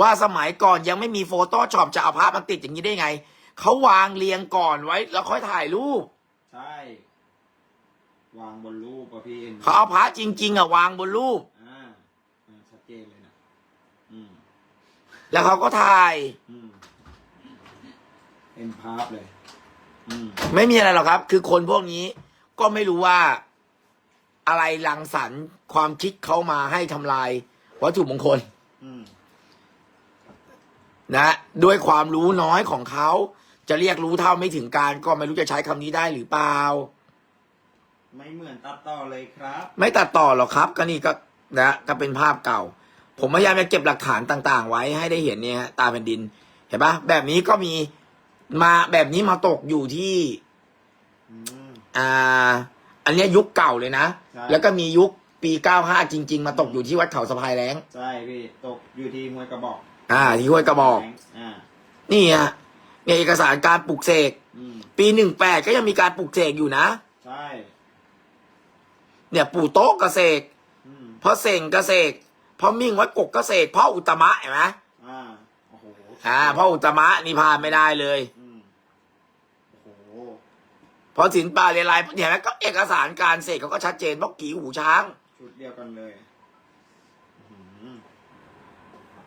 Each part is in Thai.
ว่าสมัยก่อนยังไม่มีโฟโต้ช็อปจะเอาภาพมาติดอย่างนี้ได้ไง เขาวางเรียงก่อนไว้ แล้วค่อยถ่ายรูป ใช่ วางบนรูปอะพี่เอ็นเขาเอาพระจริง ๆอะวางบนรูป อ่าอ่าชัดเจนเลยนะอืมแล้วเขาก็ถ่าย อืมเห็นภาพเลย อืมไม่มีอะไรหรอกครับ คือคนพวกนี้ก็ไม่รู้ว่าอะไรรังสรรค์ความคิดเขามาให้ทำลายวัตถุมงคล อืม นะด้วยความรู้น้อยของเขาจะเรียกรู้เท่าไม่ถึงการก็ไม่รู้จะใช้คำนี้ได้หรือเปล่า ไม่เหมือนตัดต่อเลยครับ ไม่ตัดต่อหรอกครับ ก็นี่ก็นะก็เป็นภาพเก่า ผมพยายามจะเก็บหลักฐานต่างๆ ไว้ให้ได้เห็นเนี่ยฮะตาแผ่นดิน เห็นปะแบบนี้ก็มีมาแบบนี้มาตกอยู่ที่ อืม อ่า อันเนี้ยยุคเก่าเลยนะ ใช่ แล้วก็มียุคปี 95 จริง ๆ มาตกอยู่ที่วัดเขาสะพายแรง ใช่พี่ ตกอยู่ที่มวยกระบอก อ่าที่ห้วยกระบอก อ่านี่ฮะเนี่ยเอกสารการปลูกเสก อืมปี18ก็ยังมีการปลูกเสกอยู่นะ ใช่เนี่ยปู่โต๊ะกเกษกอืมพ่อเสงกเกษกพ่อมิ่งวัดกกเกษกพ่ออุตตมะเห็นไหมอ่าโอ้โหอ่าพ่ออุตตมะนี่พลาดไม่ได้เลย อืมโอ้โหเพราะสินป่าเรียนลายเนี่ยก็เอกสารการเสกเขาก็ชัดเจนเพราะกี่หูช้าง ชุดเดียวกันเลยอื้อหือ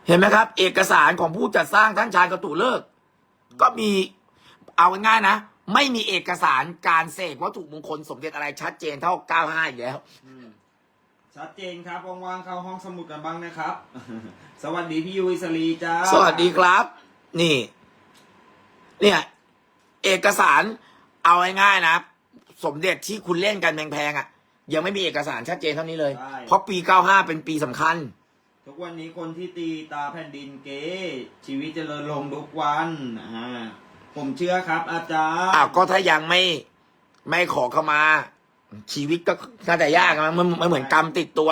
เห็นไหมครับ เอกสารของผู้จัดสร้างท่านชาญกระตุเลิก ก็มีเอาง่ายๆนะ ไม่มีเอกสารการเสกวัตถุมงคลสมเด็จอะไรชัดเจนเท่า 95อีกแล้ว อืมชัดเจนครับว่างๆเข้าห้องสมุดกันบ้างนะครับ สวัสดีพี่ยุ้ยสลีจ้าสวัสดีครับ นี่ เนี่ย เอกสารเอาง่ายๆนะ สมเด็จที่คุณเล่นกันแพงๆอะ ยังไม่มีเอกสารชัดเจนเท่านี้เลย เพราะปี 95 เป็นปีสำคัญ ทุกวันนี้คนที่ตีตาแผ่นดินเก๋ชีวิตจเจริญลงทุกวันอ่าผมเชื่อครับ อาจารย์อ้าวก็ถ้ายังไม่ไม่ขอเข้ามา ชีวิตก็น่าจะยากนะมันมันเหมือนกรรมติดตัว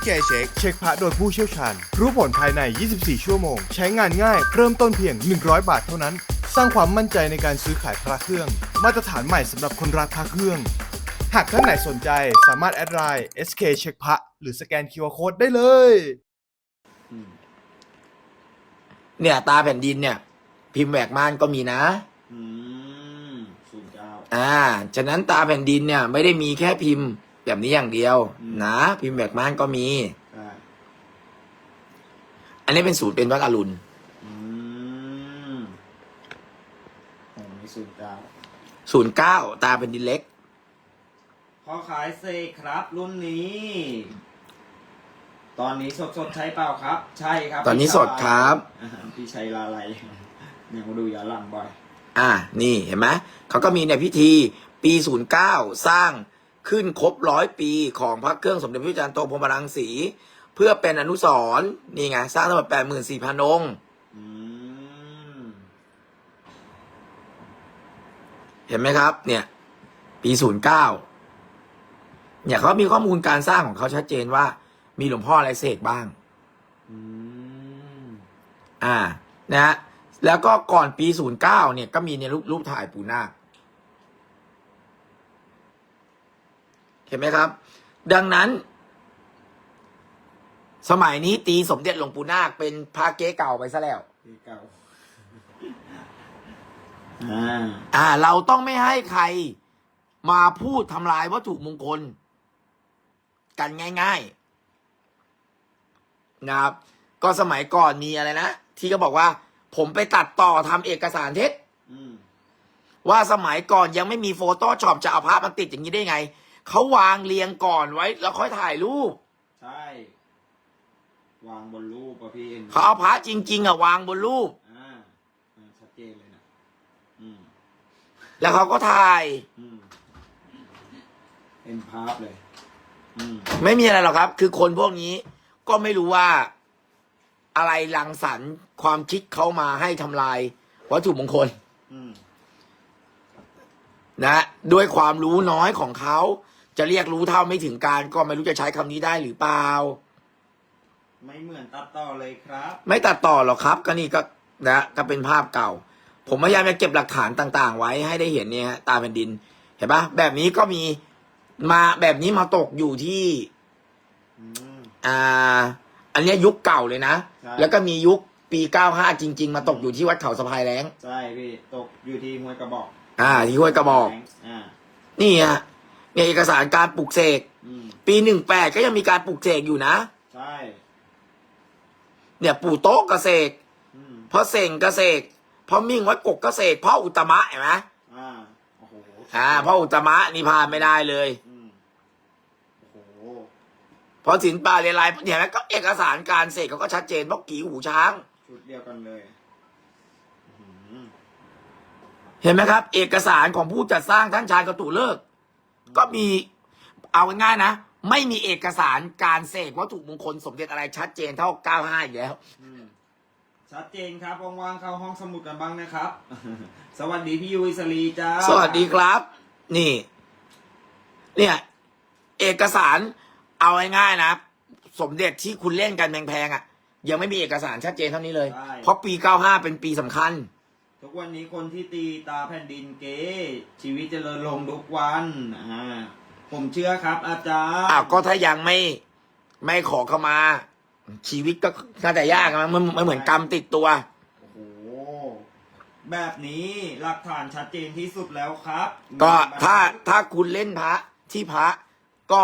SK Check เช็คพระโดยผู้เชี่ยวชาญ รู้ผลภายใน 24 ชั่วโมง ใช้งานง่าย เริ่มต้นเพียง 100 บาทเท่านั้น สร้างความมั่นใจในการซื้อขายพระเครื่อง มาตรฐานใหม่สำหรับคนรักพระเครื่อง หากท่านไหนสนใจสามารถแอดไลน์ SK เช็คพระหรือสแกน QR Code ได้เลยอืมเนี่ย ตาแผ่นดินเนี่ย พิมพ์แหวกม่านก็มีนะ อืมศูนย์เก้าอ่า ฉะนั้นตาแผ่นดินเนี่ย ไม่ได้มีแค่พิมพ์ แบบนี้อย่างเดียว อืม นะ พิมพ์แหวกม่านก็มี ใช่อันนี้เป็นสูตรเป็นวัดอรุณ อืมโอ้ไม่ศูนย์เก้าศูนย์เก้าตาแผ่นดินเล็ก พอขายเซครับรุ่นนี้ ตอนนี้สดสดๆใช่เปล่าครับ ใช่ครับตอนนี้สดครับ อ่าพี่ชัยลาไลเนี่ยมาดูย้อนหลังบ่อย อ่า นี่เห็นไหมเขาก็มีในพิธี ปีศูนย์เก้าสร้าง ขึ้นครบร้อยปีของพระเครื่องสมเด็จพระจันทร์โตพรหมรังสี เพื่อเป็นอนุสรณ์นี่ไง สร้างทั้งหมดแปดหมื่นสี่พันองค์เห็นไหมครับ เนี่ย ปีศูนย์เก้าเนี่ยเขามีข้อมูลการสร้างของเขาชัดเจนว่า มีหลวงพ่ออะไรเสกบ้างอ่า นะฮะแล้วก็ก่อนปีศูนย์เก้าเนี่ย ก็มีในรูปรูปถ่ายปูนาค เห็นไหมครับ ดังนั้น สมัยนี้ตีสมเด็จหลวงปู่นาคเป็นพระเก๊เก่าไปซะแล้วพี่เก่าอ่าอ่า เราต้องไม่ให้ใครมาพูดทำลายวัตถุมงคล กันง่ายๆนะครับ ก็สมัยก่อนมีอะไรนะ ที่เขาบอกว่า ผมไปตัดต่อทำเอกสารเท็จอืมว่าสมัยก่อนยังไม่มีโฟโต้ช็อปจะเอาภาพมาติดอย่างนี้ได้ไง เขาวางเรียงก่อนไว้ แล้วค่อยถ่ายรูป ใช่ วางบนรูปอะพี่เอ็นเขาเอาพระจริง ๆอะวางบนรูป อ่าอ่าชัดเจนเลยนะอืม แล้วเขาก็ถ่าย อืมเป็นภาพเลย อืม ไม่มีอะไรหรอกครับ คือคนพวกนี้ก็ไม่รู้ว่าอะไรรังสรรค์ความคิดเขามาให้ทำลายวัตถุมงคล อืม นะด้วยความรู้น้อยของเขา จะเรียกรู้เท่าไม่ถึงการก็ไม่รู้จะใช้คำนี้ได้หรือเปล่า ไม่เหมือนตัดต่อเลยครับ ไม่ตัดต่อหรอกครับ ก็นี่ก็นะก็เป็นภาพเก่า ผมพยายามจะเก็บหลักฐานต่างๆ ไว้ให้ได้เห็นเนี่ยฮะตาแผ่นดิน เห็นปะแบบนี้ก็มีมาแบบนี้มาตกอยู่ที่อืมอ่า อันเนี้ยยุคเก่าเลยนะ ใช่ แล้วก็มียุคปีเก้าห้าจริง ๆ มาตกอยู่ที่วัดเขาสะพายแรง ใช่พี่ตกอยู่ที่ห้วยกระบอก อ่าที่ห้วยกระบอก อ่านี่ฮะเนี่ยเอกสารการปลูกเสก อืมปีหนึ่งแปดก็ยังมีการปลูกเสกอยู่นะ ใช่เนี่ยปู่โต๊ะกเกษกอืมพ่อเสงกเกษกพ่อมิ่งวัดกกเกษกพ่ออุตตมะเห็นไหมอ่าโอ้โหอ่าพ่ออุตตมะนี่พลาดไม่ได้เลยอืมโอ้โหเพราะสินป่าเรียนลายเนี่ยแล้วก็เอกสารการเสกเขาก็ชัดเจนเพราะกี่หูช้าง ชุดเดียวกันเลยอื้อหือ เห็นไหมครับ เอกสารของผู้จัดสร้างท่านชายกระตุเลิก ก็มีเอาง่ายๆนะ ไม่มีเอกสารการเสกวัตถุมงคลสมเด็จอะไรชัดเจนเท่า 95 อีกแล้ว อืมชัดเจนครับว่างๆเข้าห้องสมุดกันบ้างนะครับ สวัสดีพี่ยุ้ยสลีจ้าสวัสดีครับ นี่ เนี่ย เอกสารเอาง่ายๆนะ สมเด็จที่คุณเล่นกันแพงๆอะ ยังไม่มีเอกสารชัดเจนเท่านี้เลย เพราะปี 95 เป็นปีสำคัญ ทุกวันนี้คนที่ตีตาแผ่นดินเก๋ชีวิตเจริญลงทุกวันอ่าผมเชื่อครับ อาจารย์อ้าวก็ถ้ายังไม่ไม่ขอเข้ามา ชีวิตก็น่าจะยากนะมันมันเหมือนกรรมติดตัว โอ้โหแบบนี้หลักฐานชัดเจนที่สุดแล้วครับก็ถ้าถ้าคุณเล่นพระที่พระ ก็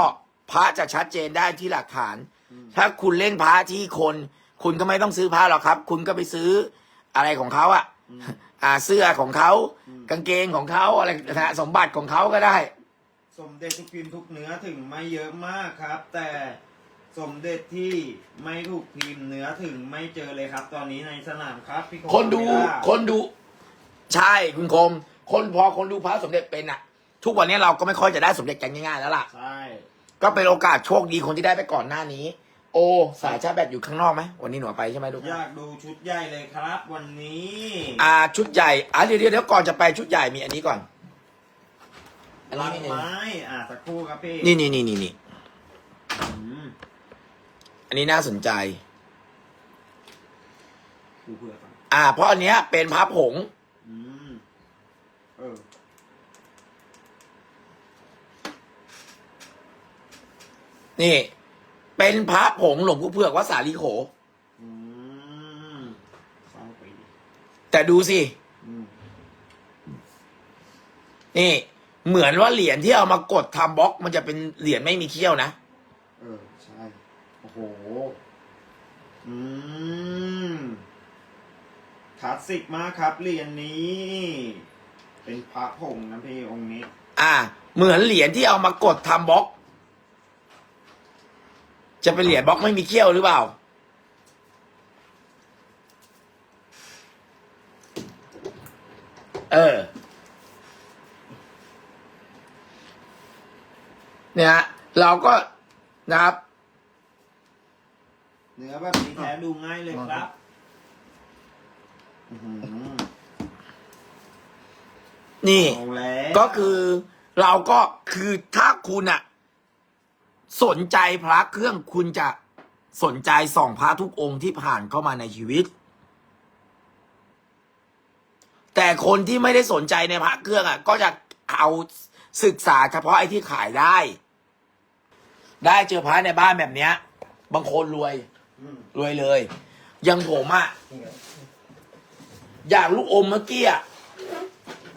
พระจะชัดเจนได้ที่หลักฐาน ถ้าคุณเล่นพระที่คน คุณก็ไม่ต้องซื้อพระหรอกครับ คุณก็ไปซื้ออะไรของเขาอะ อ่าเสื้อของเขากางเกงของเขาอะไรนะฮะสมบัติของเขาก็ได้ สมเด็จทุกพิมพ์ทุกเนื้อถึงไม่เยอะมากครับ แต่สมเด็จที่ไม่ถูกพิมพ์เนื้อถึงไม่เจอเลยครับ ตอนนี้ในสนามครับพี่คนดูเวลาคนดู ใช่คุณคม คนพอคนดูพระสมเด็จเป็นอะทุกวันนี้เราก็ไม่ค่อยจะได้สมเด็จกันง่ายๆแล้วล่ะ ใช่ ก็เป็นโอกาสโชคดีคนที่ได้ไปก่อนหน้านี้ โอ สายชาร์จแบตอยู่ข้างนอกไหมวันนี้หนูเอาไปใช่ไหมลูก อยากดูชุดใหญ่เลยครับ วันนี้อ่าชุดใหญ่อะเดี๋ยวเดี๋ยวเดี๋ยวก่อนจะไปชุดใหญ่มีอันนี้ก่อน อันรันี้กนี่ไม้อ่าสักครู่ครับพี่นี่นี่นี่นี่นี่อืมอันนี้น่าสนใจดูเพื่อฟังอ่า เพราะอันเนี้ยเป็นพระผงอืมเออนี่ เป็นพระผงหลวงปู่เผือกวัดสาลีโข อืมสองปีแต่ดูสิ อืมนี่ เหมือนว่าเหรียญที่เอามากดทำบล็อก มันจะเป็นเหรียญไม่มีเขี้ยวนะ เออ ใช่ โอ้โห อืมคลาสสิกมากครับเหรียญนี้ เป็นพระผงนะพี่องค์นี้ อ่า เหมือนเหรียญที่เอามากดทำบล็อก จะเป็นเหรียญบล็อกไม่มีเขี้ยวหรือเปล่า เออ เนี่ยฮะเราก็นะครับ เนื้อแบบนี้แท้ดูง่ายเลยครับอื้อหือนี่ เอาแล้ว ก็คือเราก็คือถ้าคุณอะ สนใจพระเครื่องคุณจะสนใจส่องพระทุกองค์ที่ผ่านเข้ามาในชีวิต แต่คนที่ไม่ได้สนใจในพระเครื่องอะ ก็จะเอาศึกษาเฉพาะไอ้ที่ขายได้ ได้เจอพระในบ้านแบบเนี้ย บางคนรวยรวยเลย ยังผมอะอยากลูกอมเมื่อกี้อะ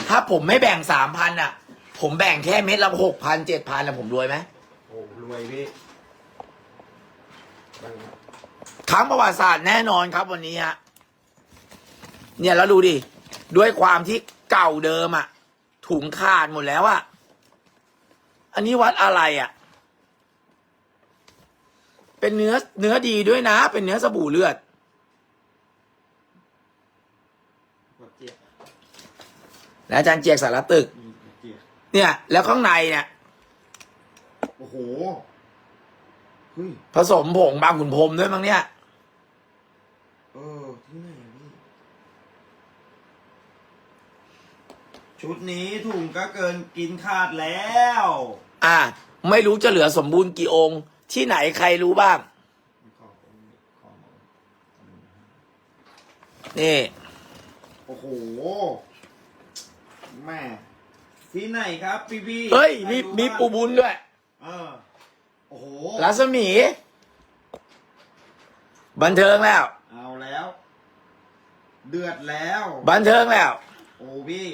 ถ้าผมไม่แบ่งสามพันอะ ผมแบ่งแค่เม็ดละหกพันเจ็ดพันอะผมรวยไหม วยพี่ครั้งประวัติศาสตร์แน่นอนครับวันนี้ฮะเนี่ยแล้วดูดิ ด้วยความที่เก่าเดิมอะถุงขาดหมดแล้วอะอันนี้วัดอะไรอะเป็นเนื้อเนื้อดีด้วยนะ เป็นเนื้อสบู่เลือดกดเจี๊ยบและอาจารย์เจียกสารตึกนี่เกียร์เนี่ย แล้วข้างในเนี่ย โอ้โหเฮ้ยผสมผงบางขุนพรหมด้วยมั้งเนี่ย เออที่ไหนอะพี่ชุดนี้ถุงก็เกินกินขาดแล้ว อ่าไม่รู้จะเหลือสมบูรณ์กี่องค์ ที่ไหนใครรู้บ้าง ขอขอนี่ โอ้โห แม่ที่ไหนครับพี่พี่เฮ้ย มีใครรู้มีบ้างปูบุญด้วย เออโอ้โหรัศมี บันเทิงแล้ว เอาแล้ว เดือดแล้ว บันเทิงแล้ว โอ้พี่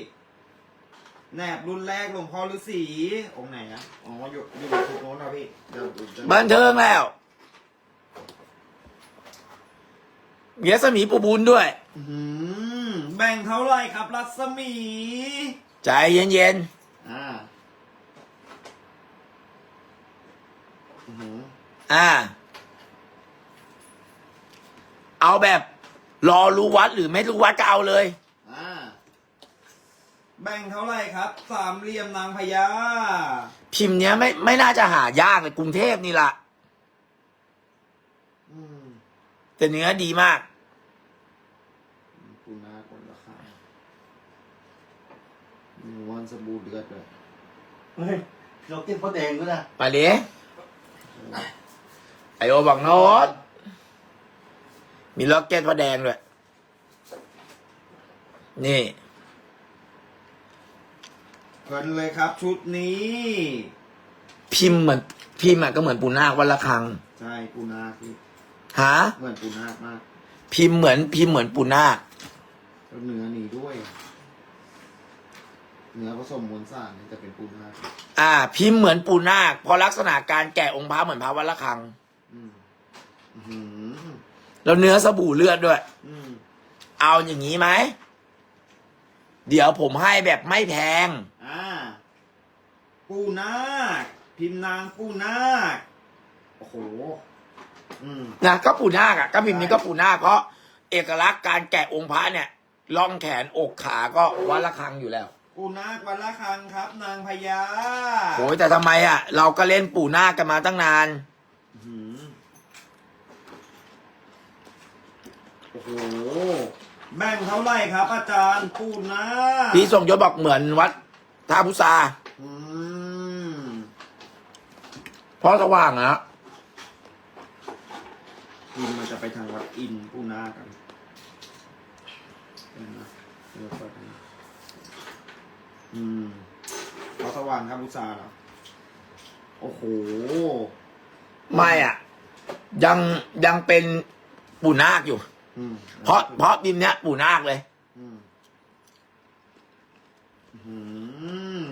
แนบรุ่นแรกหลวงพ่อฤาษีองค์ไหนนะอ๋ออยู่อยู่ชุดโน้นนะพี่เดี๋ยวเดี๋ยวบันเทิงแล้วมีรัศมีปูบุญด้วย อื้อหือแบ่งเท่าไหร่ครับรัศมี ใจเย็นอ่าอื้อหือ ๆ อ่า เอาแบบ รอรู้วัดหรือไม่รู้วัดก็เอาเลยอ่าแบ่งเท่าไหร่ครับ สามเหลี่ยมนางพญาพิมพ์เนี้ยไม่ไม่น่าจะหายากเลยกรุงเทพนี่ละอืมแต่เนื้อดีมากกูน่าคนละค่ะมีวันสบู่เดือดเลยเฮ้ยเราเก็บพ่อแดงก็ได้ไปดิ ไอโอบอกโน้ตมีล็อกเก็ตพระแดงด้วย นี่ เพลินเลยครับ ชุดนี้ พิมพ์เหมือนพิมพ์อะก็เหมือนปูนาควันละครังใช่ปูนาคพี่หาเหมือนปูนาคมาก พิมพ์เหมือนพิมพ์เหมือนปูนาคแล้วเนื้อนี่ด้วย เนื้อผสมมวลสารเนี่ยจะเป็นปูนาคอ่า พิมพ์เหมือนปูนาคเพราะลักษณะการแกะองค์พระเหมือนพระวันละครัง อืมอื้อหือแล้วเนื้อสบู่เลือดด้วย อืมเอาอย่างนี้ไหม เดี๋ยวผมให้แบบไม่แพง อ่า ปูนาคพิมพ์นางปูนาคโอ้โห อืม นะก็ปูนาคอะก็พิมพ์นี้ก็ปูนาคเพราะเอกลักษณ์การแกะองค์พระเนี่ยล่องแขนอกขาก็วันละครังอยู่แล้ว ปูนาควันละครังครับ นางพญาโอ้ยแต่ทำไมอะ เราก็เล่นปู่นาคกันมาตั้งนานอื้อหือโอ้โห แบ่งเท่าไหร่ครับ อาจารย์ปูนาคพี่ทรงยศบอกเหมือนวัดท่าพุทราอืมเพราะสว่างนะอินมันจะไปทางวัดอินปูนาคกันเห็นไหมเดี๋ยวเปิดให้ อืมเขาสว่างครับบุษาเหรอโอ้โห ไม่อะ ยังยังเป็นปู่นาคอยู่ อืมเพราะเพราะบิมเนี้ยปู่นาคเลย อืมอืม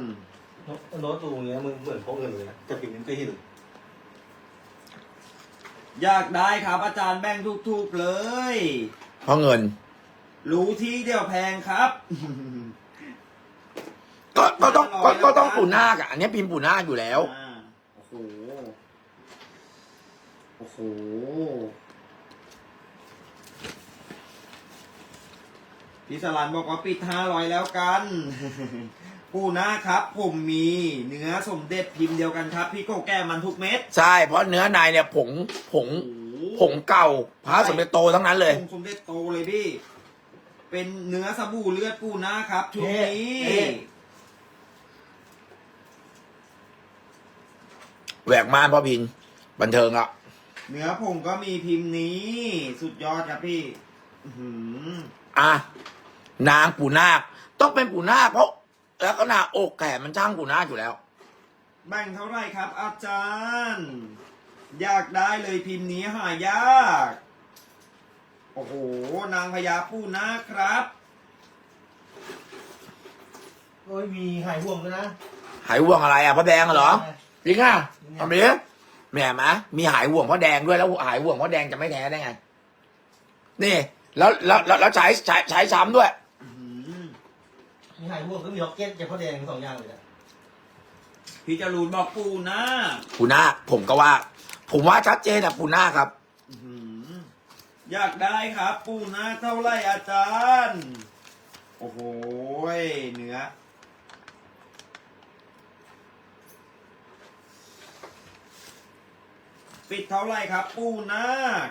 โน้ตตูอย่างเงี้ยมึงเหมือนพกเงินเลยนะจะปิดเงินก็หินอยากได้ครับ อาจารย์แบ่งทุกๆเลย เพราะเงิน รู้ที่เดียวแพงครับ ก็ก็ต้องก็ก็ต้องปู่นาคอะอันเนี้ยพิมพ์ปู่นาคอยู่แล้ว อ่าโอ้โห โอ้โห พี่สลันบอกว่าปิดห้าร้อยแล้วกัน ปูนะครับ ผมมีเนื้อสมเด็จพิมพ์เดียวกันครับ พี่โกแก้มันทุกเม็ดใช่เพราะเนื้อในเนี่ยผงผง โอ้โห ผงเก่าพระสมเด็จโตทั้งนั้นเลยผงสมเด็จโตเลยพี่ เป็นเนื้อสบู่เลือดปูนะครับชุดนี้ แหวกม่านพ่อพิน บันเทิงอะเนื้อผงก็มีพิมพ์นี้ สุดยอดครับพี่ อื้อหืออะนางปู่นาค ต้องเป็นปู่นาคเพราะแล้วก็หน้าอกแขนมันช่างปู่นาคอยู่แล้ว แบ่งเท่าไหร่ครับ อาจารย์ อยากได้เลยพิมพ์นี้หายาก โอ้โห นางพญาปูนาคครับ โอ้ยมีหายห่วงด้วยนะ หายห่วงอะไรอะพระแดงอะเหรอ จริงอะทำไปดิแหมมะมีหายห่วงพ่อแดงด้วยแล้วหายห่วงพ่อแดงจะไม่แท้ได้ไง นี่ แล้วแล้วแล้วแล้วใช้ใช้ใช้ซ้ำด้วยอื้อหือมีหายห่วงก็มีล็อกเก็ตเก็บพ่อแดงสองอย่างเลยนะพี่จรูนบอกปูนาคปูนาคผมก็ว่า ผมว่าชัดเจนอะปูนาคครับอื้อหืออยากได้ครับ ปูนาคเท่าไหร่อาจารย์ โอ้โหยเนื้อ ปิดเท่าไหรครับปูนาค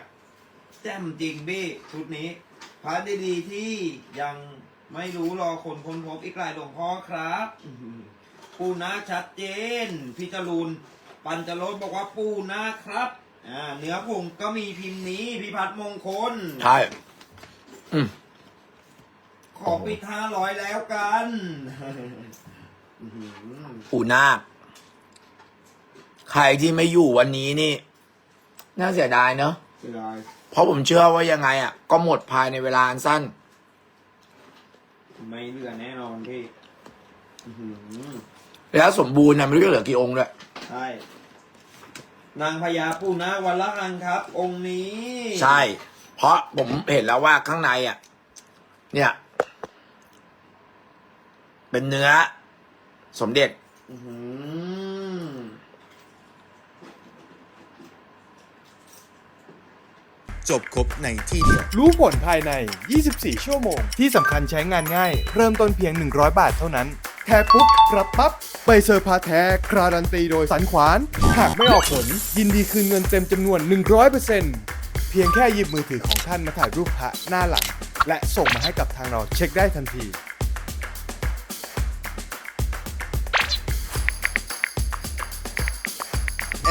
แจ่มจริงพี่ชุดนี้พระดีๆที่ยังไม่รู้รอคนค้นพบอีกหลายหลวงพ่อครับอื้อหือปูนาคชัดเจนพี่จรูนปัญจรสบอกว่าปูนาคครับอ่าเนื้อผงก็มีพิมพ์นี้พิพัฒน์มงคลใช่อืมขอปิดห้าร้อยแล้วกันอื้อหือปูนาคใครที่ไม่อยู่วันนี้นี่ น่าเสียดายเนอะเสียดายเพราะผมเชื่อว่ายังไงอะ ก็หมดภายในเวลาอันสั้น ไม่เหลือแน่นอนพี่อื้อหือแล้วสมบูรณ์นะไม่รู้จะเหลือกี่องค์ด้วยใช่ นางพญาปูนาควันละอังครับ องค์นี้ใช่ เพราะผมเห็นแล้วว่าข้างในอะ เนี่ย เป็นเนื้อ สมเด็จ อื้อหือ จบครบในที่เดียว รู้ผลภายใน 24 ชั่วโมง ที่สำคัญใช้งานง่าย เริ่มต้นเพียง 100 บาทเท่านั้น แท้ปุ๊บรับปั๊บใบเซอร์พาแท้คราดันตีโดยสันขวาน หากไม่ออกผล ยินดีคืนเงินเต็มจำนวน 100%เพียงแค่หยิบมือถือของท่านมาถ่ายรูปพระหน้าหลัง และส่งมาให้กับทางเราเช็คได้ทันที